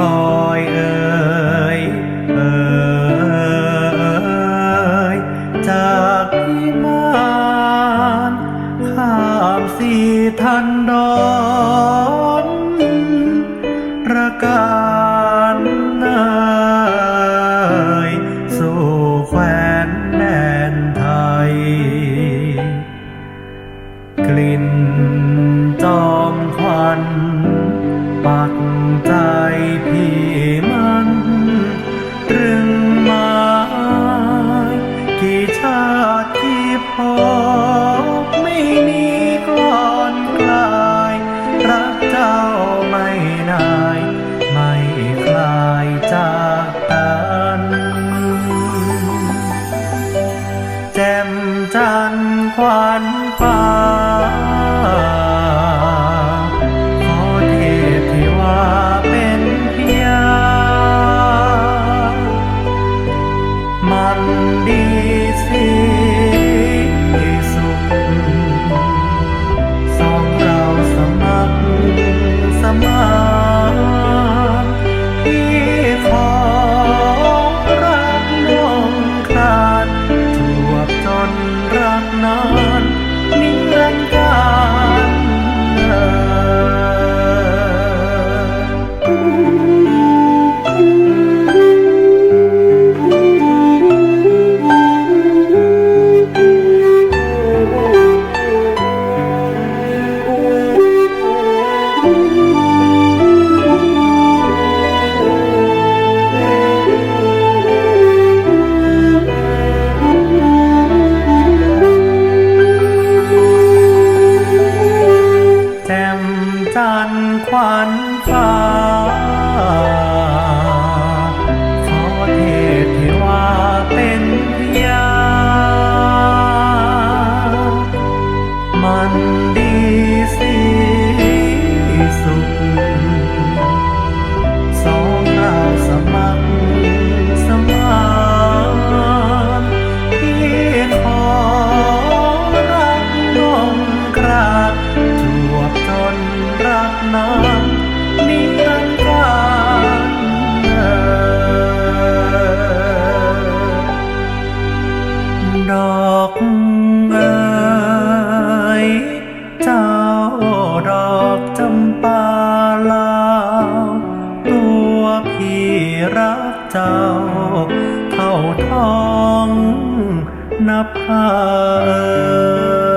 ลอยเอ่ยเอ่ยจากพิมานข้ามสีทันดอนระกา จันควันฟ้าขอเทพเทวาเป็นพยามันดี ฝันฟ้า รักเจ้า เท่าทองนภาเอ